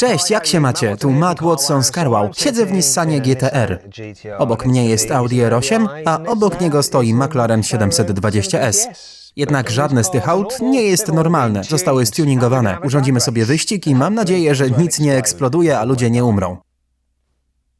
Cześć, jak się macie? Tu Matt Watson z Carwow. Siedzę w Nissanie GTR. Obok mnie jest Audi R8, a obok niego stoi McLaren 720S. Jednak żadne z tych aut nie jest normalne. Zostały stuningowane. Urządzimy sobie wyścig i mam nadzieję, że nic nie eksploduje, a ludzie nie umrą.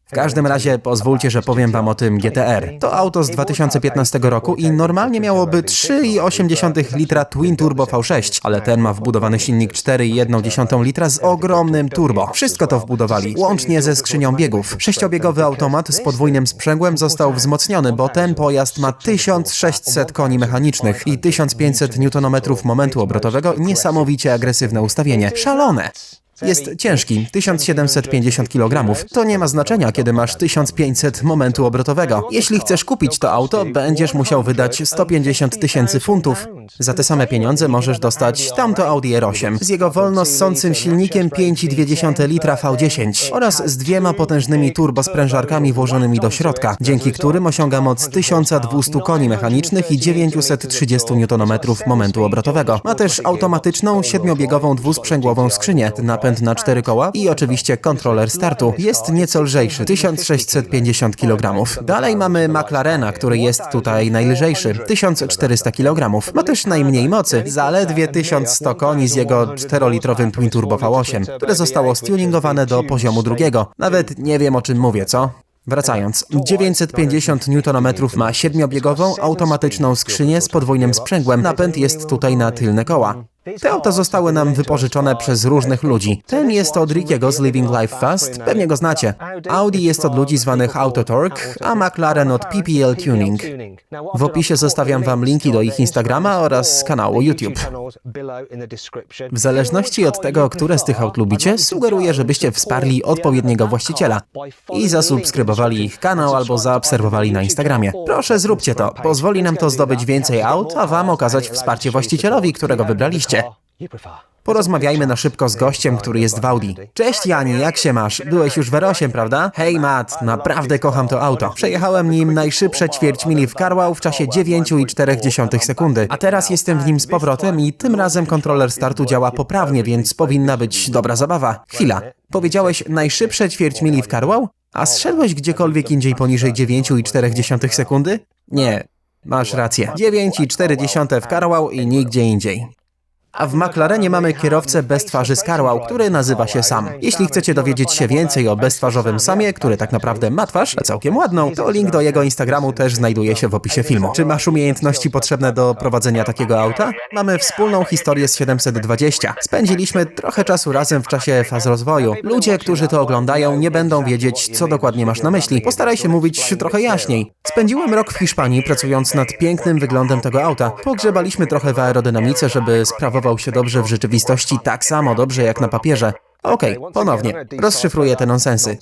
W każdym razie pozwólcie, że powiem wam o tym GTR. To auto z 2015 roku i normalnie miałoby 3,8 litra Twin Turbo V6, ale ten ma wbudowany silnik 4,1 litra z ogromnym turbo. Wszystko to wbudowali, łącznie ze skrzynią biegów. Sześciobiegowy automat z podwójnym sprzęgłem został wzmocniony, bo ten pojazd ma 1600 koni mechanicznych i 1500 Nm momentu obrotowego, niesamowicie agresywne ustawienie. Szalone! Jest ciężki, 1750 kg. To nie ma znaczenia, kiedy masz 1500 momentu obrotowego. Jeśli chcesz kupić to auto, będziesz musiał wydać 150 tysięcy funtów. Za te same pieniądze możesz dostać tamto Audi R8 z jego wolno ssącym silnikiem 5,2 litra V10 oraz z dwiema potężnymi turbosprężarkami włożonymi do środka, dzięki którym osiąga moc 1200 koni mechanicznych i 930 Nm momentu obrotowego. Ma też automatyczną, siedmiobiegową dwusprzęgłową skrzynię, napęd na cztery koła i oczywiście kontroler startu. Jest nieco lżejszy, 1650 kg. Dalej mamy McLarena, który jest tutaj najlżejszy, 1400 kg. Ma też najmniej mocy, zaledwie 1100 koni z jego 4-litrowym Twin Turbo V8, które zostało stuningowane do poziomu drugiego. Nawet nie wiem o czym mówię, co? Wracając, 950 Nm ma siedmiobiegową, automatyczną skrzynię z podwójnym sprzęgłem. Napęd jest tutaj na tylne koła. Te auta zostały nam wypożyczone przez różnych ludzi. Ten jest od Rickiego z Living Life Fast, pewnie go znacie. Audi jest od ludzi zwanych Autotorque, a McLaren od PPL Tuning. W opisie zostawiam wam linki do ich Instagrama oraz kanału YouTube. W zależności od tego, które z tych aut lubicie, sugeruję, żebyście wsparli odpowiedniego właściciela i zasubskrybowali ich kanał albo zaobserwowali na Instagramie. Proszę zróbcie to, pozwoli nam to zdobyć więcej aut, a wam okazać wsparcie właścicielowi, którego wybraliście. Porozmawiajmy na szybko z gościem, który jest w Audi. Cześć Jani, jak się masz? Byłeś już w R8, prawda? Hej Matt, naprawdę kocham to auto. Przejechałem nim najszybsze ćwierć mili w Carwow w czasie 9,4 sekundy, a teraz jestem w nim z powrotem i tym razem kontroler startu działa poprawnie, więc powinna być dobra zabawa. Chwila, powiedziałeś najszybsze ćwierć mili w Carwow? A zszedłeś gdziekolwiek indziej poniżej 9,4 sekundy? Nie, masz rację. 9,4 w Carwow i nigdzie indziej. A w McLarenie mamy kierowcę bez twarzy Carwow, który nazywa się Sam. Jeśli chcecie dowiedzieć się więcej o beztwarzowym Samie, który tak naprawdę ma twarz, a całkiem ładną, to link do jego Instagramu też znajduje się w opisie filmu. Czy masz umiejętności potrzebne do prowadzenia takiego auta? Mamy wspólną historię z 720. Spędziliśmy trochę czasu razem w czasie faz rozwoju. Ludzie, którzy to oglądają, nie będą wiedzieć, co dokładnie masz na myśli. Postaraj się mówić trochę jaśniej. Spędziłem rok w Hiszpanii, pracując nad pięknym wyglądem tego auta. Pogrzebaliśmy trochę w aerodynamice, żeby sprawował się dobrze w rzeczywistości tak samo dobrze jak na papierze. Okej, ponownie. Rozszyfruję te nonsensy.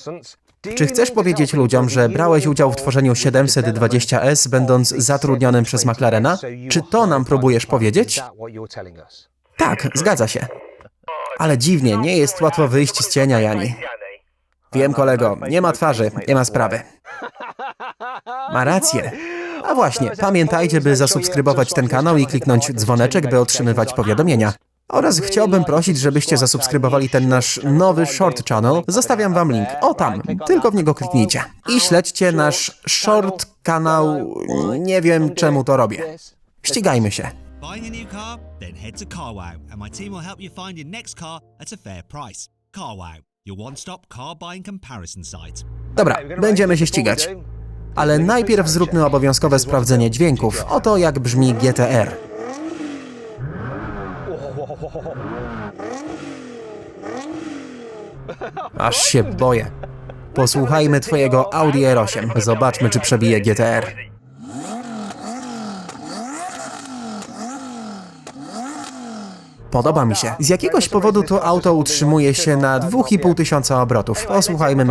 Czy chcesz powiedzieć ludziom, że brałeś udział w tworzeniu 720S, będąc zatrudnionym przez McLarena? Czy to nam próbujesz powiedzieć? Tak, zgadza się. Ale dziwnie, nie jest łatwo wyjść z cienia, Jani. Wiem, kolego, nie ma twarzy, nie ma sprawy. Ma rację. A właśnie, pamiętajcie, by zasubskrybować ten kanał i kliknąć dzwoneczek, by otrzymywać powiadomienia. Oraz chciałbym prosić, żebyście zasubskrybowali ten nasz nowy short channel. Zostawiam wam link. O tam, tylko w niego kliknijcie. I śledźcie nasz short kanał. Nie wiem czemu to robię. Ścigajmy się. Buying a new car? Then head to CarWow and my team will help you find your next car at a fair price. CarWow, your one-stop car buying comparison site. Dobra, będziemy się ścigać. Ale najpierw zróbmy obowiązkowe sprawdzenie dźwięków. Oto jak brzmi GTR. Aż się boję. Posłuchajmy twojego Audi R8. Zobaczmy, czy przebije GTR. Podoba mi się. Z jakiegoś powodu to auto utrzymuje się na 2,5 tysiąca obrotów. Posłuchajmy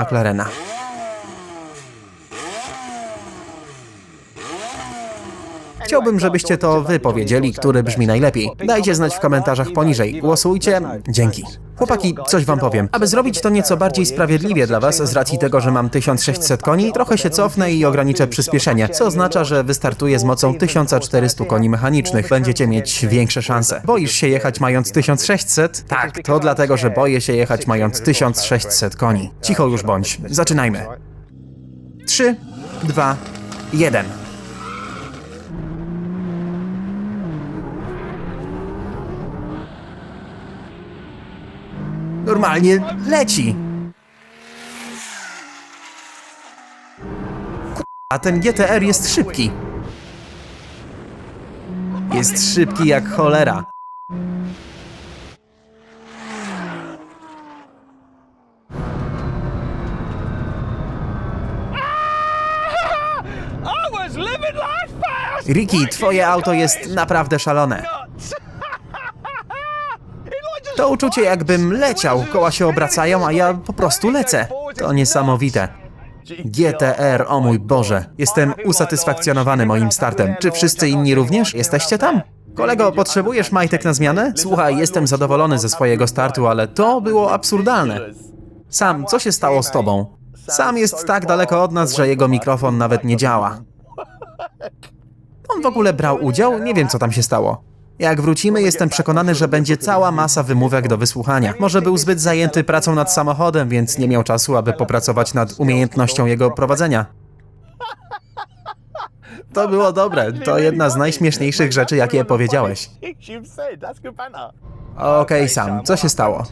Chciałbym, żebyście to wy powiedzieli, który brzmi najlepiej. Dajcie znać w komentarzach poniżej. Głosujcie. Dzięki. Chłopaki, coś wam powiem. Aby zrobić to nieco bardziej sprawiedliwie dla was, z racji tego, że mam 1600 koni, trochę się cofnę i ograniczę przyspieszenie, co oznacza, że wystartuję z mocą 1400 koni mechanicznych. Będziecie mieć większe szanse. Boisz się jechać mając 1600? Tak, to dlatego, że boję się jechać mając 1600 koni. Cicho już bądź. Zaczynajmy. 3, 2, 1. Normalnie leci. A ten GTR jest szybki. Jest szybki jak cholera. Ricky, twoje auto jest naprawdę szalone. To uczucie jakbym leciał, koła się obracają, a ja po prostu lecę. To niesamowite. GTR, o mój Boże. Jestem usatysfakcjonowany moim startem. Czy wszyscy inni również? Jesteście tam? Kolego, potrzebujesz majtek na zmianę? Słuchaj, jestem zadowolony ze swojego startu, ale to było absurdalne. Sam, co się stało z tobą? Sam jest tak daleko od nas, że jego mikrofon nawet nie działa. On w ogóle brał udział? Nie wiem, co tam się stało. Jak wrócimy, jestem przekonany, że będzie cała masa wymówek do wysłuchania. Może był zbyt zajęty pracą nad samochodem, więc nie miał czasu, aby popracować nad umiejętnością jego prowadzenia. To było dobre. To jedna z najśmieszniejszych rzeczy, jakie powiedziałeś. Good banter. Okej, Sam, co się stało?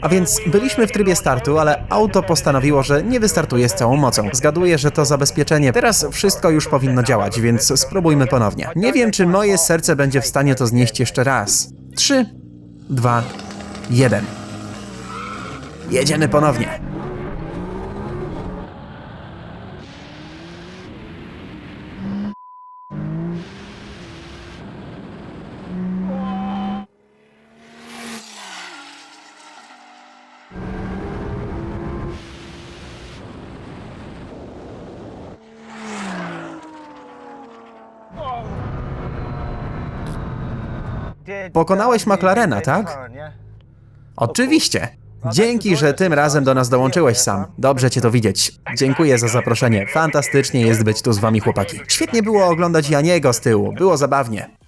A więc byliśmy w trybie startu, ale auto postanowiło, że nie wystartuje z całą mocą. Zgaduję, że to zabezpieczenie. Teraz wszystko już powinno działać, więc spróbujmy ponownie. Nie wiem, czy moje serce będzie w stanie to znieść jeszcze raz. Trzy, dwa, jeden. Jedziemy ponownie. Pokonałeś McLarena, tak? Oczywiście. Dzięki, że tym razem do nas dołączyłeś sam. Dobrze cię to widzieć. Dziękuję za zaproszenie. Fantastycznie jest być tu z wami, chłopaki. Świetnie było oglądać Janiego z tyłu. Było zabawnie.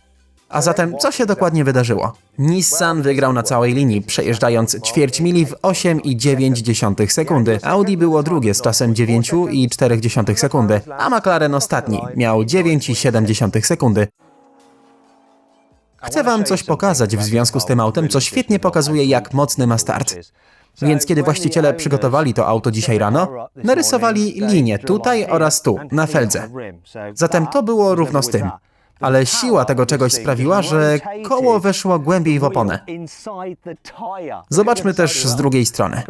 A zatem, co się dokładnie wydarzyło? Nissan wygrał na całej linii, przejeżdżając ćwierć mili w 8,9 sekundy. Audi było drugie z czasem 9,4 sekundy, a McLaren ostatni miał 9,7 sekundy. Chcę wam coś pokazać w związku z tym autem, co świetnie pokazuje, jak mocny ma start. Więc kiedy właściciele przygotowali to auto dzisiaj rano, narysowali linię tutaj oraz tu, na feldze. Zatem to było równo z tym. Ale siła tego czegoś sprawiła, że koło weszło głębiej w oponę. Zobaczmy też z drugiej strony.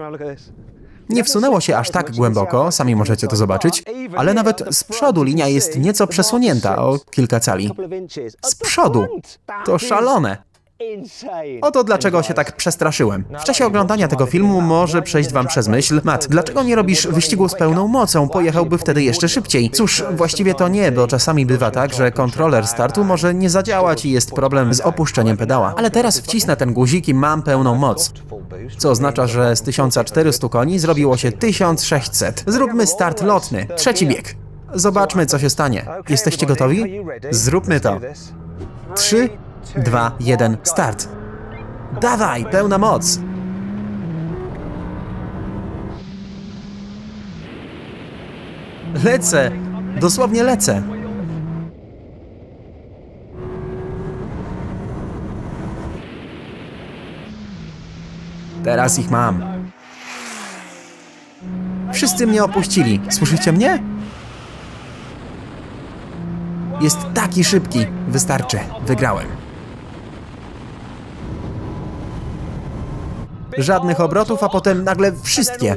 Nie wsunęło się aż tak głęboko, sami możecie to zobaczyć, ale nawet z przodu linia jest nieco przesunięta o kilka cali. Z przodu! To szalone! Oto dlaczego się tak przestraszyłem. W czasie oglądania tego filmu może przejść wam przez myśl, Matt, dlaczego nie robisz wyścigu z pełną mocą? Pojechałby wtedy jeszcze szybciej. Cóż, właściwie to nie, bo czasami bywa tak, że kontroler startu może nie zadziałać i jest problem z opuszczeniem pedała. Ale teraz wcisnę ten guzik i mam pełną moc. Co oznacza, że z 1400 koni zrobiło się 1600. Zróbmy start lotny, trzeci bieg. Zobaczmy, co się stanie. Jesteście gotowi? Zróbmy to. 3, 2, 1, start. Dawaj, pełna moc. Lecę. Dosłownie lecę. Teraz ich mam. Wszyscy mnie opuścili. Słyszycie mnie? Jest taki szybki. Wystarczy. Wygrałem. Żadnych obrotów, a potem nagle wszystkie.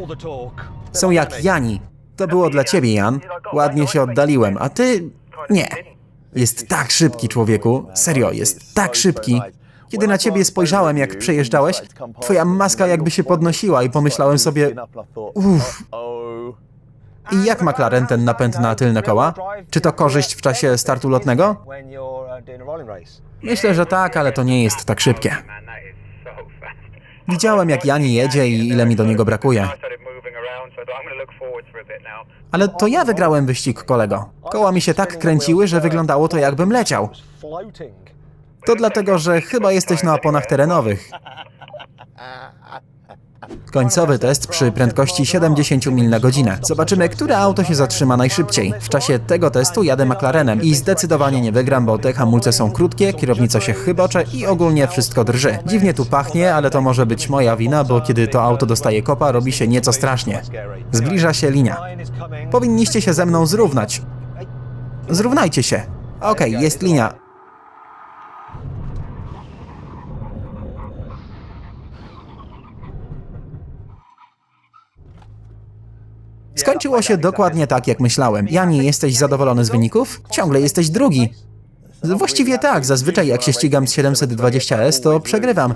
Są jak Jani. To było dla ciebie, Jan. Ładnie się oddaliłem, a ty... Nie. Jest tak szybki, człowieku. Serio, jest tak szybki. Kiedy na ciebie spojrzałem, jak przejeżdżałeś, twoja maska jakby się podnosiła i pomyślałem sobie... Uff, I jak McLaren ten napęd na tylne koła? Czy to korzyść w czasie startu lotnego? Myślę, że tak, ale to nie jest tak szybkie. Widziałem, jak Jani jedzie i ile mi do niego brakuje. Ale to ja wygrałem wyścig, kolego. Koła mi się tak kręciły, że wyglądało to jakbym leciał. To dlatego, że chyba jesteś na oponach terenowych. Końcowy test przy prędkości 70 mil na godzinę. Zobaczymy, które auto się zatrzyma najszybciej. W czasie tego testu jadę McLarenem i zdecydowanie nie wygram, bo te hamulce są krótkie, kierownica się chybocze i ogólnie wszystko drży. Dziwnie tu pachnie, ale to może być moja wina, bo kiedy to auto dostaje kopa, robi się nieco strasznie. Zbliża się linia. Powinniście się ze mną zrównać. Zrównajcie się. Okej, jest linia. Skończyło się dokładnie tak, jak myślałem. Jani, jesteś zadowolony z wyników? Ciągle jesteś drugi. Właściwie tak, zazwyczaj jak się ścigam z 720S, to przegrywam.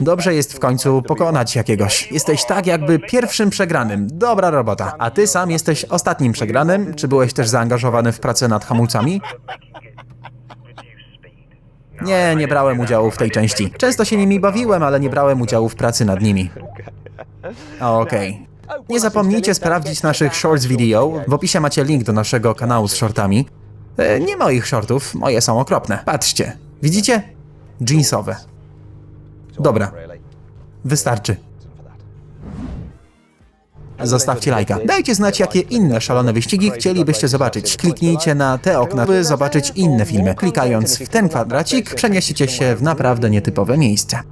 Dobrze jest w końcu pokonać jakiegoś. Jesteś tak jakby pierwszym przegranym. Dobra robota. A ty sam jesteś ostatnim przegranym? Czy byłeś też zaangażowany w pracę nad hamulcami? Nie, nie brałem udziału w tej części. Często się nimi bawiłem, ale nie brałem udziału w pracy nad nimi. Okej. Nie zapomnijcie sprawdzić naszych shorts video. W opisie macie link do naszego kanału z shortami. E, nie moich shortów, moje są okropne. Patrzcie. Widzicie? Jeansowe. Dobra, wystarczy. Zostawcie lajka. Dajcie znać, jakie inne szalone wyścigi chcielibyście zobaczyć. Kliknijcie na te okna, by zobaczyć inne filmy. Klikając w ten kwadracik, przeniesiecie się w naprawdę nietypowe miejsce.